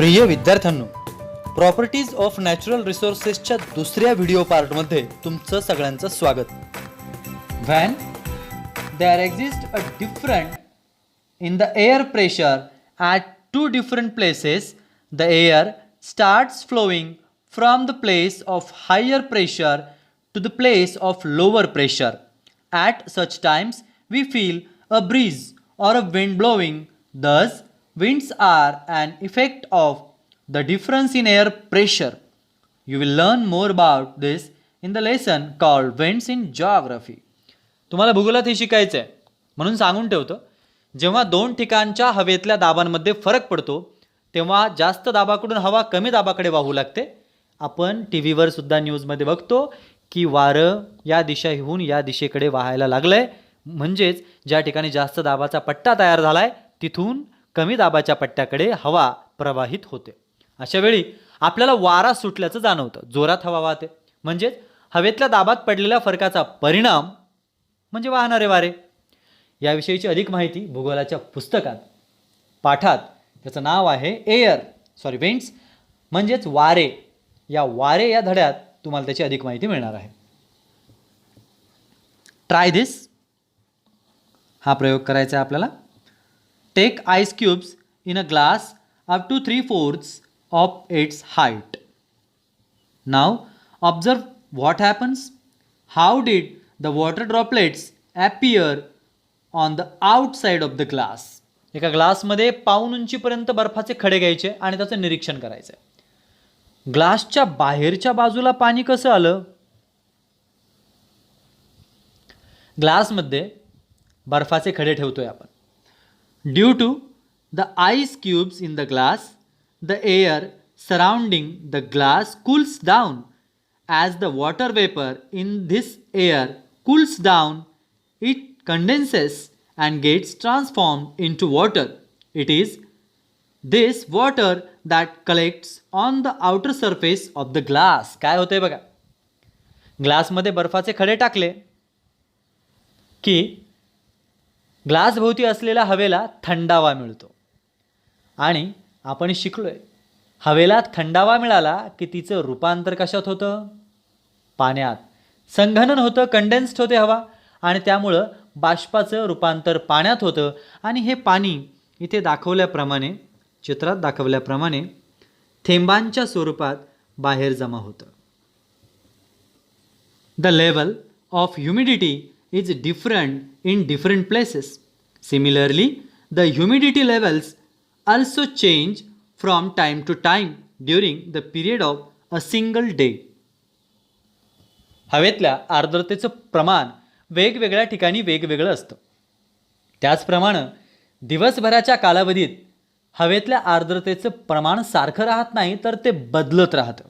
प्रिय विद्यार्थ्यांनो properties of natural रिसोर्सेसच्या दुसऱ्या व्हिडिओ पार्टमध्ये तुमचं सगळ्यांचं स्वागत. When there exist a different in the air pressure at two different places the air starts flowing from the place of higher pressure to the place of lower pressure at such times we feel a breeze or a wind blowing thus winds are an effect of the difference in air pressure. You will learn more about this in the lesson called Winds in Geography. तुम्हाला भूगोलात हे शिकायचं आहे म्हणून सांगून ठेवतो जेव्हा दोन ठिकाणच्या हवेतल्या दाबांमध्ये फरक पडतो तेव्हा जास्त दाबाकडून हवा कमी दाबाकडे वाहू लागते आपण टी व्हीवर सुद्धा न्यूजमध्ये बघतो की वारं या दिशेहून या दिशेकडे वाहायला लागलं आहे म्हणजेच ज्या ठिकाणी जास्त दाबाचा पट्टा तयार झाला आहे तिथून कमी दाबाच्या पट्ट्याकडे हवा प्रवाहित होते. अशा वेळी आपल्याला वारा सुटल्याचं जाणवतं. जोरात हवा वाहते. म्हणजेच हवेतल्या दाबात पडलेल्या फरकाचा परिणाम म्हणजे वाहणारे वारे. याविषयीची अधिक माहिती भूगोलाच्या पुस्तकात पाठात त्याचं नाव आहे एअर सॉरी वेंट्स म्हणजेच वारे. या वारे या धड्यात तुम्हाला त्याची अधिक माहिती मिळणार आहे. Try this. हा प्रयोग करायचा आहे आपल्याला. Take ice cubes in a glass up to three fourths of its height Now, observe what happens. How did the water droplets appear on the outside of the glass एका ग्लासमध्ये पाऊन उंचीपर्यंत बर्फाचे खडे घ्यायचे आणि त्याचं निरीक्षण करायचं. आहे ग्लासच्या बाहेरच्या बाजूला पाणी कसं आलं? ग्लासमध्ये बर्फाचे खडे ठेवतोय आपण. Due to the ice cubes in the glass the air surrounding the glass cools down as the water vapour in this air cools down it condenses and gets transform into water it is this water that collects on the outer surface of the glass काय होतं आहे बघा. ग्लासमध्ये बर्फाचे खडे टाकले की ग्लासभोवती असलेल्या हवेला थंडावा मिळतो. आणि आपण शिकलोय हवेला थंडावा मिळाला की तिचं रूपांतर कशात होतं? पाण्यात. संघनन होतं कंडेन्स्ड होते हवा आणि त्यामुळं बाष्पाचं रूपांतर पाण्यात होतं. आणि हे पाणी इथे दाखवल्याप्रमाणे चित्रात दाखवल्याप्रमाणे थेंबांच्या स्वरूपात बाहेर जमा होतं. The level of humidity is different in different places similarly the humidity levels also change from time to time during the period of a single day. हवेतल्या आर्द्रतेचं प्रमाण वेगवेगळ्या ठिकाणी वेगवेगळं असतं. त्याचप्रमाणे दिवसभराच्या कालावधीत हवेतल्या आर्द्रतेचं प्रमाण सारखं राहत नाही तर ते बदलत राहतं.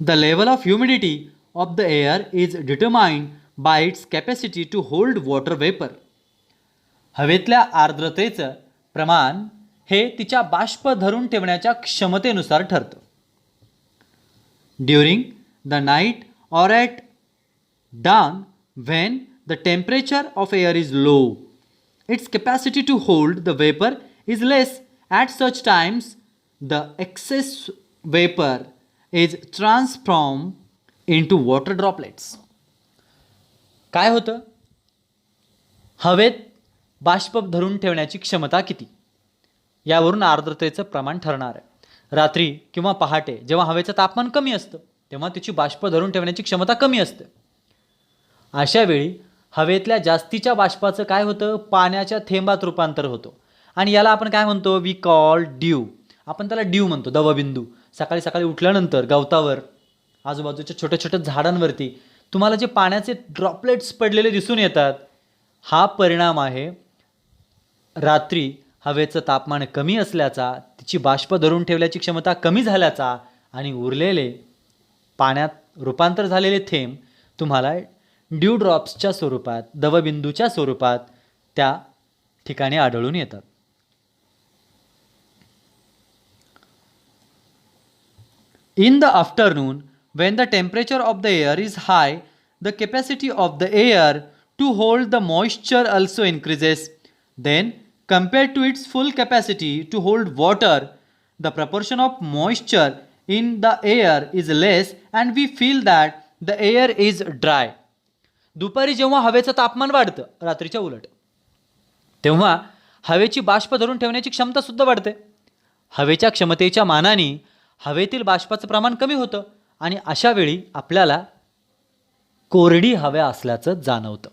The level of humidity of the air is determined by its capacity to hold water vapour हवेतल्या आर्द्रतेचं प्रमाण हे तिच्या बाष्प धरून ठेवण्याच्या क्षमतेनुसार ठरतं. During the night or at dawn when the temperature of air is low its capacity to hold the vapour is less at such times the excess vapour is transform into water droplets काय होतं? हवेत बाष्प धरून ठेवण्याची क्षमता किती? यावरून आर्द्रतेचं प्रमाण ठरणार आहे. रात्री किंवा पहाटे जेव्हा हवेचं तापमान कमी असतं तेव्हा तिची बाष्प धरून ठेवण्याची क्षमता कमी असते. अशा वेळी हवेतल्या जास्तीच्या बाष्पाचं काय होतं? पाण्याच्या थेंबात रूपांतर होतो. आणि याला आपण काय म्हणतो? वी कॉल ड्यू आपण त्याला ड्यू म्हणतो दवबिंदू. सकाळी सकाळी उठल्यानंतर गवतावर आजूबाजूच्या छोट्या छोट्या झाडांवरती तुम्हाला जे पाण्याचे ड्रॉपलेट्स पडलेले दिसून येतात हा परिणाम आहे रात्री हवेचं तापमान कमी असल्याचा तिची बाष्प धरून ठेवल्याची क्षमता कमी झाल्याचा आणि उरलेले पाण्यात रूपांतर झालेले थेंब तुम्हाला ड्यू ड्रॉप्सच्या स्वरूपात दवबिंदूच्या स्वरूपात त्या ठिकाणी आढळून येतात. In the afternoon when the temperature of the air is high, the capacity of the air to hold the moisture also increases. Then, compared to its full capacity to hold water, the proportion of moisture in the air is less and we feel that the air is dry. दुपारी जेव्हा हवेचं तापमान वाढतं रात्रीच्या उलट तेव्हा हवेची बाष्प धरून ठेवण्याची क्षमतासुद्धा वाढते हवेच्या क्षमतेच्या मानाने हवेतील बाष्पाचं प्रमाण कमी होतं आणि अशावेळी आपल्याला कोरडी हव्या असल्याचं जाणवतं.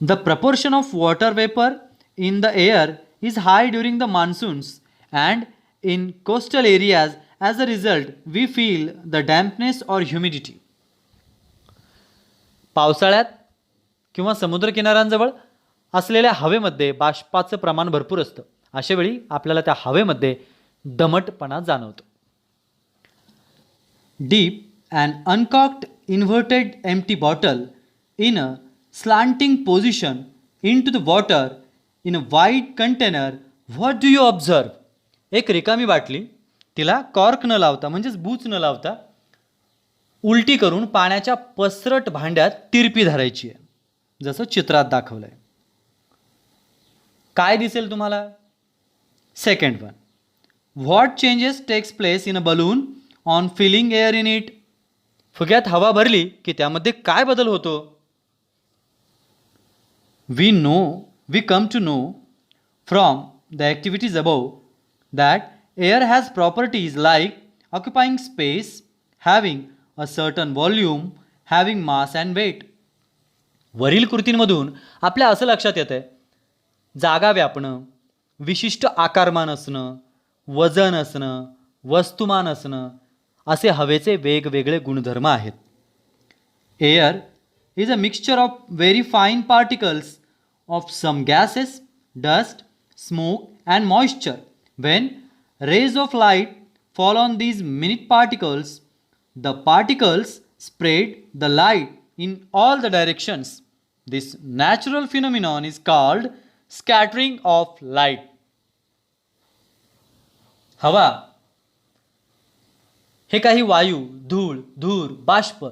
The proportion of water vapour in the air is high during the monsoons and in coastal areas as a result we feel the dampness or humidity पावसाळ्यात किंवा समुद्रकिनाऱ्यांजवळ असलेल्या हवेमध्ये बाष्पाचं प्रमाण भरपूर असतं. अशावेळी आपल्याला त्या हवेमध्ये दमटपणा जाणवतो. Dip and uncorked inverted empty bottle in a slanting position into the water in a wide container what do you observe एक रिकामी बाटली तिला कॉर्क न लावता म्हणजेच बूच न लावता उलटी करून पाण्याच्या पसरट भांड्यात तिरपी धरायची आहे जसं चित्रात दाखवलं आहे काय दिसेल तुम्हाला? Second one what changes takes place in a balloon on filling air in it फुग्यात हवा भरली की त्यामध्ये काय बदल होतो? We know we come to know from the activities above that air has properties like occupying space having a certain volume having mass and weight वरील कृतींमधून आपल्या असं लक्षात येतं आहे जागा व्यापणं विशिष्ट आकारमान असणं वजन असणं वस्तुमान असणं असे हवेचे वेगवेगळे गुणधर्म आहेत. Air is a mixture of very fine particles of some gases dust smoke and moisture when rays of light fall on these minute particles the particles spread the light in all the directions this natural phenomenon is called scattering of light हवा. हे काही वायू धूळ धूर बाष्प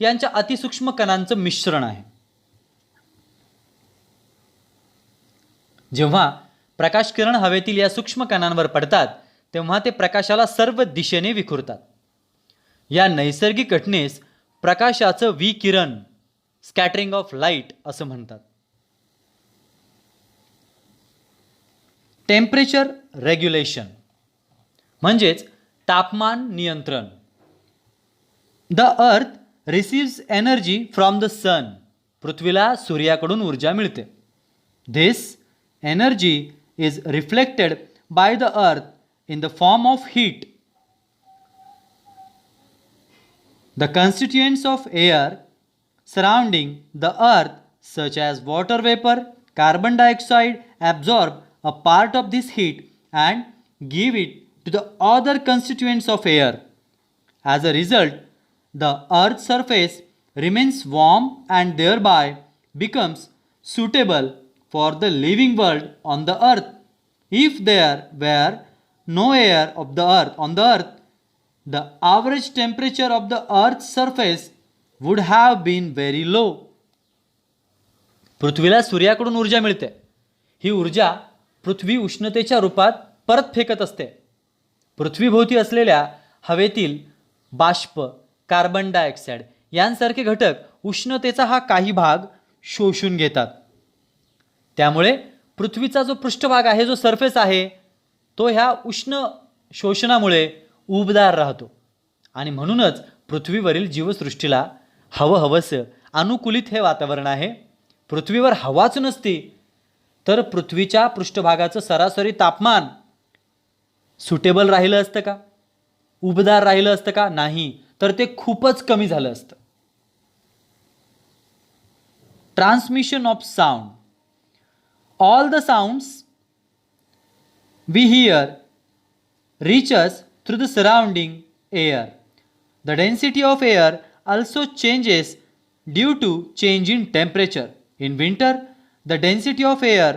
यांच्या अतिसूक्ष्म कणांचं मिश्रण आहे. जेव्हा प्रकाश किरण हवेतील या सूक्ष्म कणांवर पडतात तेव्हा ते प्रकाशाला सर्व दिशेने विखुरतात. या नैसर्गिक घटनेस प्रकाशाचं विकिरण स्कॅटरिंग ऑफ लाइट असं म्हणतात. Temperature regulation. म्हणजेच तापमान नियंत्रण. The earth receives energy from the sun पृथ्वीला सूर्याकडून ऊर्जा मिळते. This energy is reflected by the earth in the form of heat the constituents of air surrounding the earth such as water vapour carbon dioxide absorb a part of this heat and give it to the other constituents of air. As a result, the earth's surface remains warm and thereby becomes suitable for the living world on the earth. If there were no air of the earth on the earth the average temperature of the earth's surface would have been very low पृथ्वीला सूर्याकडून ऊर्जा मिळते ही ऊर्जा पृथ्वी उष्णतेच्या रूपात परत फेकत असते पृथ्वीभोवती असलेल्या हवेतील बाष्प कार्बन डायऑक्साईड यांसारखे घटक उष्णतेचा हा काही भाग शोषून घेतात. त्यामुळे पृथ्वीचा जो पृष्ठभाग आहे जो सरफेस आहे तो ह्या उष्ण शोषणामुळे उबदार राहतो. आणि म्हणूनच पृथ्वीवरील जीवसृष्टीला हवं हवंसं अनुकूलित हे वातावरण आहे. पृथ्वीवर हवाच नसती तर पृथ्वीच्या पृष्ठभागाचं सरासरी तापमान सुटेबल राहिलं असतं का? उबदार राहिलं असतं का? नाही. तर ते खूपच कमी झालं असतं. Transmission of sound all the sounds we hear reaches through the surrounding air the density of air also changes due to change in temperature in winter the density of air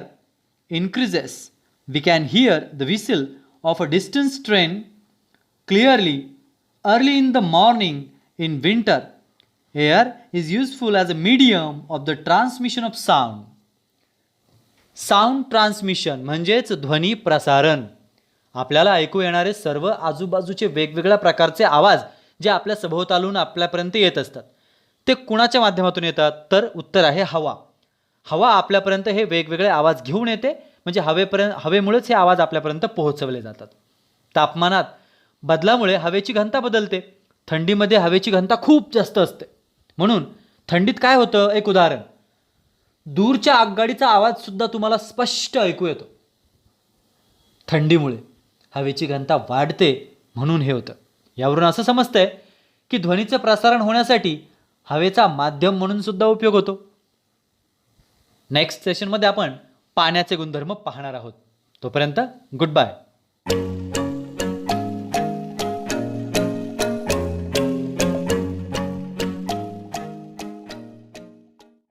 increases we can hear the whistle of a distance train clearly early in the morning in winter. Air is useful as a medium of the transmission of sound. Sound transmission म्हणजेच ध्वनी प्रसारण आपल्याला ऐकू येणारे सर्व आजूबाजूचे वेगवेगळ्या प्रकारचे आवाज जे आपल्या सभोवतालून आपल्यापर्यंत येत असतात ते कुणाच्या माध्यमातून येतात तर उत्तर आहे हवा हवा आपल्यापर्यंत हे वेगवेगळे आवाज घेऊन येते म्हणजे हवेपर्यंत हवेमुळेच हे आवाज आपल्यापर्यंत पोहोचवले जातात. तापमानात बदलामुळे हवेची घनता बदलते. थंडीमध्ये हवेची घनता खूप जास्त असते. म्हणून थंडीत काय होतं? एक उदाहरण. दूरच्या आगगाडीचा आवाजसुद्धा तुम्हाला स्पष्ट ऐकू येतो. थंडीमुळे हवेची घनता वाढते म्हणून हे होतं. यावरून असं समजतंय की ध्वनीचं प्रसारण होण्यासाठी हवेचा माध्यम म्हणून सुद्धा उपयोग होतो. नेक्स्ट सेशनमध्ये आपण पाण्याचे गुणधर्म पाहणार आहोत. तोपर्यंत गुड बाय